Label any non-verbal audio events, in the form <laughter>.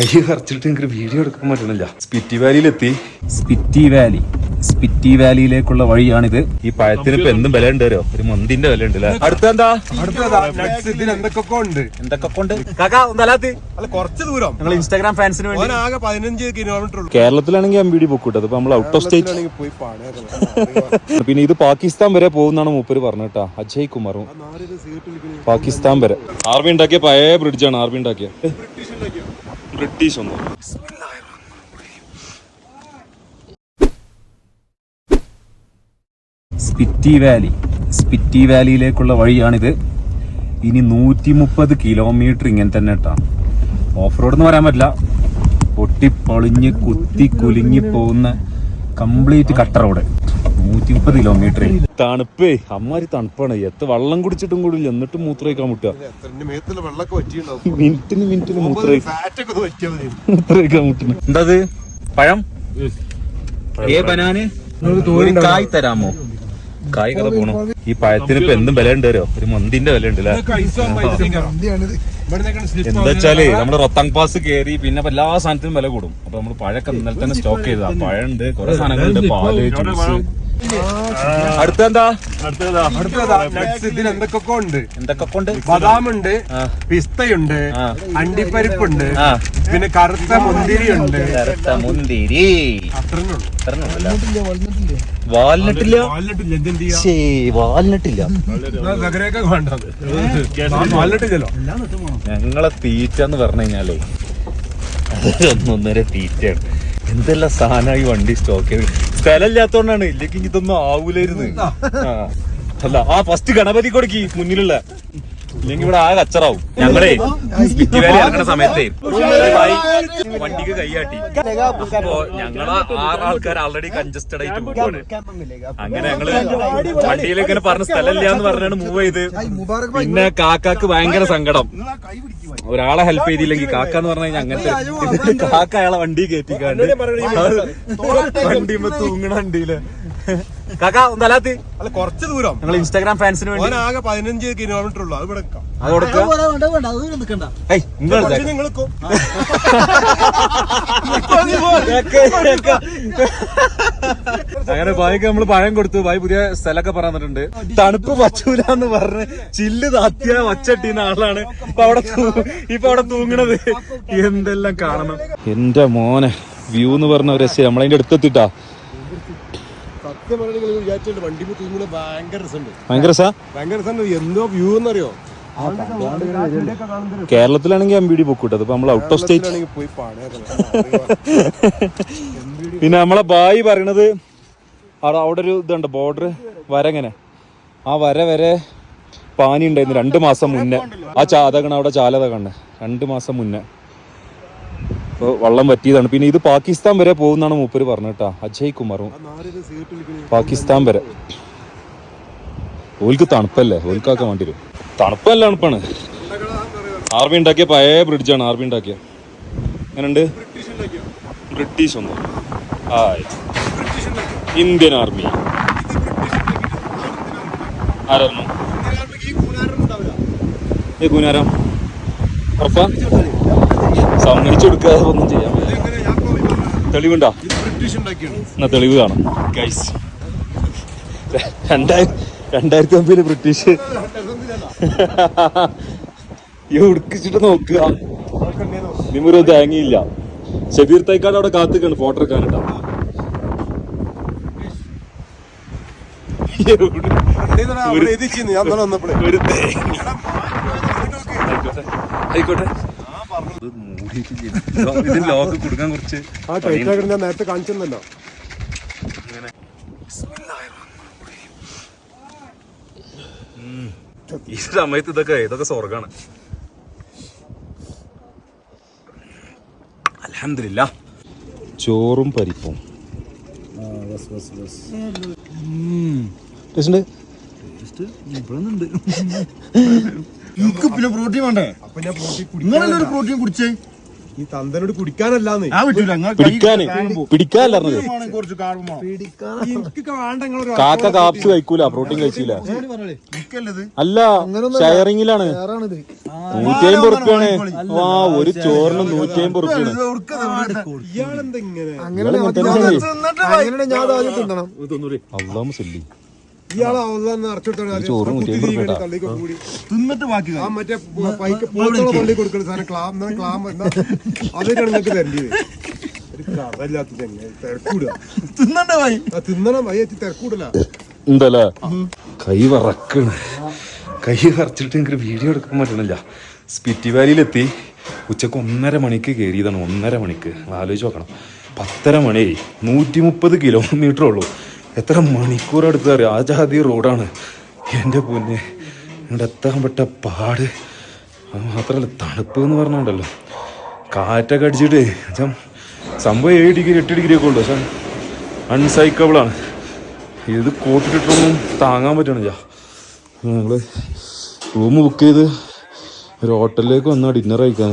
കൈ കറച്ചിട്ട് എനിക്ക് വീഡിയോ എടുക്കാൻ പറ്റണില്ല. സ്പിറ്റി വാലിയിലെത്തി സ്പിറ്റി വാലി സ്പിറ്റി വാലിയിലേക്കുള്ള വഴിയാണിത്. ഈ പഴത്തിന് ഇപ്പൊ എന്തും വില ഉണ്ട് വരോ ഒരു മന്തിന്റെ വില ഉണ്ട് അല്ലേ? അടുത്ത എന്താ? അടുത്തതാ nuts ഇതിന് എന്തൊക്കെ ഉണ്ട്? എന്തൊക്കെ അല്ല കുറച്ച് ദൂരം. ഞങ്ങൾ ഇൻസ്റ്റാഗ്രാം ഫാൻസിന് വേണ്ടി. ആകെ പതിനഞ്ച് കിലോമീറ്റർ ഉള്ളൂ. കേരളത്തിലാണെങ്കിൽ എം ബി ഡി ബുക്ക് ഇപ്പൊ നമ്മൾ ഔട്ട് ഓഫ് സ്റ്റേറ്റ് പിന്നെ ഇത് പാകിസ്ഥാൻ വരെ പോകുന്നാണ് മൂപ്പര് പറഞ്ഞിട്ടാ അജയ് കുമാറും പാകിസ്ഥാൻ വരെ. ആർമി ഉണ്ടാക്കിയ പഴയ ബ്രിഡ്ജാണ് ആർമി ഉണ്ടാക്കിയ? ബ്രിട്ടീഷ് ഒന്നും. സ്പിറ്റി വാലി സ്പിറ്റി വാലിയിലേക്കുള്ള വഴിയാണിത്. ഇനി നൂറ്റി മുപ്പത് കിലോമീറ്റർ ഇങ്ങനെ തന്നെ ഇട്ടാണ് ഓഫ് റോഡ് എന്ന് പറയാൻ പറ്റില്ല. പൊട്ടിപ്പൊളിഞ്ഞ് കുത്തി കുലുങ്ങി പോകുന്ന കംപ്ലീറ്റ് കട്ട റോഡ് നൂറ്റി മുപ്പത് കിലോമീറ്റർ തണുപ്പേ അമ്മാരി തണുപ്പാണ്. എത്ര വെള്ളം കുടിച്ചിട്ടും കൂടി എന്നിട്ട് മൂത്രയിക്കാൻ മുട്ടുക. മിനിറ്റിന് മിനിറ്റിന് മൂത്ര ഫാറ്റ് ഒക്കെ പറ്റിയാൽ മതി. മൂത്രയിക്കാൻ മുട്ടുന്നു. എന്തത്? പഴം? ഏ ബനാന്? ഒരു കായ് തരാമോ? കായ് കഥ പോണു. ഈ പഴത്തിന് ഇപ്പൊ എന്തും വില ഉണ്ട് അറിയോ ഒരു മന്തിന്റെ വില ഉണ്ട് അല്ലേ? എന്താ വെച്ചാൽ നമ്മൾ റൊത്താങ് പാസ് കേറി പിന്നെ എല്ലാ സാധനത്തിനും വില കൂടും. അപ്പൊ നമ്മൾ പഴക്കം ഇന്നലെ തന്നെ സ്റ്റോക്ക് ചെയ്തതാ. പഴണ്ട് കുറെ സാധനങ്ങളുണ്ട് പാൽ ജ്യൂസ് അടുത്ത എന്താ അടുത്തതാ. നട്സ് ഇതിന് എന്തൊക്കെ ഉണ്ട്? എന്തൊക്കെ കൊണ്ട് ബദാം ഉണ്ട് പിസ്തയുണ്ട് അണ്ടിപ്പരിപ്പുണ്ട്. പിന്നെ കറുത്ത മുന്തിരി. ഉണ്ട് കറുത്ത മുന്തിരി വാൽനട്ടില്ല? വാൽനട്ടില്ല. ഞങ്ങളെ തീറ്റ എന്ന് പറഞ്ഞു കഴിഞ്ഞാലേ ഒന്നൊന്നര തീറ്റയാണ്. എന്തെല്ലാം സാധനമായി വണ്ടി സ്റ്റോക്ക് ചെയ്ത് സ്ഥലമില്ലാത്തോണ്ടാണ്. ഇല്ലെങ്കിൽ ഇതൊന്നും ആവൂലായിരുന്നു. അല്ല ആ ഫസ്റ്റ് ഗണപതി കൊടുക്കി മുന്നിലുള്ള. ഇല്ലെങ്കിൽ ഇവിടെ ആ കച്ചറാവും. ഞങ്ങളെ സ്പിറ്റി വാലി ഇറങ്ങുന്ന സമയത്തെ വണ്ടിക്ക് കൈയാട്ടി. അപ്പോ ഞങ്ങൾ ആറ് ആൾക്കാർ ആൾറെഡി കൺജസ്റ്റഡ് ആയിട്ട് പോവാണ്. അങ്ങനെ ഞങ്ങൾ വണ്ടിയിൽ പറഞ്ഞ സ്ഥലമില്ല എന്ന് പറഞ്ഞാണ് മൂവ് ചെയ്ത്. പിന്നെ കാക്കാക്ക് ഭയങ്കര സങ്കടം. ഒരാളെ ഹെൽപ്പ് ചെയ്തില്ലെങ്കിൽ കാക്ക എന്ന് പറഞ്ഞു കഴിഞ്ഞാൽ അങ്ങനത്തെ കാക്ക അയാളെ വണ്ടി കയറ്റിക്കാണ്ട്. വണ്ടിയുമ്പോ തൂങ്ങണ വണ്ടിയിൽ. കാക്കാ ഒന്നല്ലാത്ത അല്ല കുറച്ച് ദൂരം. ഞങ്ങൾ ഇൻസ്റ്റാഗ്രാം ഫാൻസിന് വേണ്ടി. ആകെ പതിനഞ്ച് കിലോമീറ്റർ ഉള്ളൂ അത് ഇവിടെ. അത് നിങ്ങൾക്കും. <laughs> അങ്ങനെ ബായിക്ക് നമ്മൾ പഴം കൊടുത്തു. ബായി പുതിയ സ്ഥലമൊക്കെ പറഞ്ഞിട്ടുണ്ട്. തണുപ്പ് പറ്റൂല എന്ന് പറഞ്ഞ് ചില്ല് താത്തിയ വച്ചട്ടിന്ന ആളാണ്. ഇപ്പൊ അവിടെ തൂ- ഇപ്പൊ അവിടെ തൂങ്ങണത്. എന്തെല്ലാം കാണണം. എന്റെ മോനെ വ്യൂ എന്ന് പറഞ്ഞ ഒരു രസം നമ്മളതിന്റെ അടുത്തെത്തിട്ടാ. സത്യം പറഞ്ഞാൽ നിങ്ങൾ വിചാരിച്ചിട്ടുണ്ട് വണ്ടി തൂങ്ങുന്നത് ഭയങ്കര രസമുണ്ട്. ഭയങ്കര രസാ? ഭയങ്കര രസമുണ്ട്. എന്തോ വ്യൂ എന്നറിയോ? കേരളത്തിലാണെങ്കിൽ എം ബി ഡി ബുക്ക് കിട്ടും. നമ്മൾ ഔട്ട് ഓഫ് സ്റ്റേറ്റ് പോയി പിന്നെ നമ്മളെ ബായി പറയണത് അവിടെ അവിടെ ഒരു ഇതുണ്ട്. ബോർഡർ വരങ്ങനെ. ആ വര വരെ പാനി ഉണ്ടായിരുന്നു. രണ്ട് മാസം മുന്നേ. ആ ചാതകണ അവിടെ ചാലത രണ്ട് മാസം മുന്നേ. അപ്പോൾ വള്ളം പറ്റിയതാണ്. പിന്നെ ഇത് പാകിസ്ഥാൻ വരെ പോകുന്നതാണ് മൂപ്പര് പറഞ്ഞിട്ടാ അജയ് കുമാറും പാകിസ്ഥാൻ വരെ. ഓൽക്ക് തണുപ്പല്ലേ? ഓൽക്കാക്കാൻ വേണ്ടി വരും തണുപ്പല്ല തണുപ്പാണ്. ആർമി ഉണ്ടാക്കിയ പഴയ ബ്രിഡ്ജാണ് ആർമി ഉണ്ടാക്കിയ. എങ്ങനെയുണ്ട്? ബ്രിട്ടീഷ് ഒന്നും. ആ ഇന്ത്യൻ ആർമി. ആരായിരുന്നു? ഏ ഗുനാരം. ഉറപ്പാ? സമ്മതിച്ചു കൊടുക്കാതെ ഒന്നും ചെയ്യാൻ. തെളിവുണ്ടോ? എന്നാ തെളിവ് കാണാം. ഗൈസ് രണ്ടായിരം രണ്ടായിരത്തി ഒമ്പതിൽ ബ്രിട്ടീഷ് ഈ ഉടുക്കിച്ചിട്ട് നോക്കുക? നിമൊരു തേങ്ങയില്ല ഷബീർ തൈക്കാട് അവിടെ കാത്തുക്കാണ് ഫോട്ടോ എടുക്കാനുണ്ടാ. ഒരു തേങ്ങ. ആയിക്കോട്ടെ. ഇത് ലോക്ക് കൊടുക്കാൻ കുറച്ച് ആ ടൈറ്റ് ഞാൻ നേരത്തെ കാണിച്ചെന്നല്ലോ. ഈ സമയത്ത് ഇതൊക്കെ ഇതൊക്കെ സ്വർഗാണ് അലഹമില്ല ചോറും പരിപ്പും. ടേസ്റ്റ് <laughs> എനിക്ക് പിന്നെ പ്രോട്ടീൻ വേണ്ടേ? അപ്പൊ ഞാൻ നിങ്ങളല്ലേ ഒരു പ്രോട്ടീൻ കുടിച്ചേ? ഈ തന്തനോട് കുടിക്കാനല്ലാന്ന്. ഞാൻ വിട്ടില്ല നിങ്ങൾ പിടിക്കാന് പിടിക്കാനല്ല പറഞ്ഞത്. കുറച്ച് കാണുമ്പോ എനിക്ക് വേണ്ട നിങ്ങളൊരു കാക്ക കാപ്സ് കഴിക്കൂല പ്രോട്ടീൻ കഴിച്ചില്ല. അല്ല ഷെയറിങ്ങിലാണ്. നൂറ്റി അമ്പത് ഉറുപ്പ്യാണ്. ആ ഒരു ചോറിന് നൂറ്റി അമ്പത് ഉറുപ്പ്യാണ്. ഇയാളെന്താ ഇങ്ങനെ ഇയാൾ ഇങ്ങനെ തന്നെയാണ്. അങ്ങനെ ഞാൻ ആദ്യം തിന്നണം. തിന്നിട്ട് ബാക്കി ആ മറ്റേ പ- പൈക്ക് പോത്തോളം തള്ളി കൊടുക്കുന്ന സാധനം ക്ലാം എന്നാ ക്ലാം നിങ്ങൾക്ക് തരേണ്ടത് എന്തല്ലേ? കൈ വറക്കണ്. കൈ വറച്ചിട്ട് എനിക്ക് വീഡിയോ എടുക്കാൻ പറ്റണില്ല. സ്പിറ്റി വാലിയിലെത്തി ഉച്ചയ്ക്ക് ഒന്നര മണിക്ക് കയറിയതാണ് ഒന്നര മണിക്ക്. ആലോചിച്ച് നോക്കണം. പത്തര മണിയായി. നൂറ്റി മുപ്പത് കിലോമീറ്റർ ഉള്ളൂ. എത്ര മണിക്കൂർ എടുത്ത് അറിയാം ആ ജാതി റോഡാണ്. എന്റെ പൊന്നെ ഇവിടെ എത്താൻ പെട്ട പാട്. അത് മാത്രമല്ല തണുപ്പ് എന്ന് പറഞ്ഞുണ്ടല്ലോ. കാറ്റൊക്കെ അടിച്ചിട്ട് സംഭവം ഏഴ് ഡിഗ്രി എട്ട് ഡിഗ്രി ഒക്കെ ഉണ്ട്. പക്ഷേ അൺസൈക്കബിളാണ് ഇത് കോട്ടിട്ടിട്ടൊന്നും താങ്ങാൻ പറ്റണില്ല. ഞങ്ങൾ റൂം ബുക്ക് ചെയ്ത് ഒരു ഹോട്ടലിലേക്ക് വന്നാൽ ഡിന്നർ കഴിക്കാൻ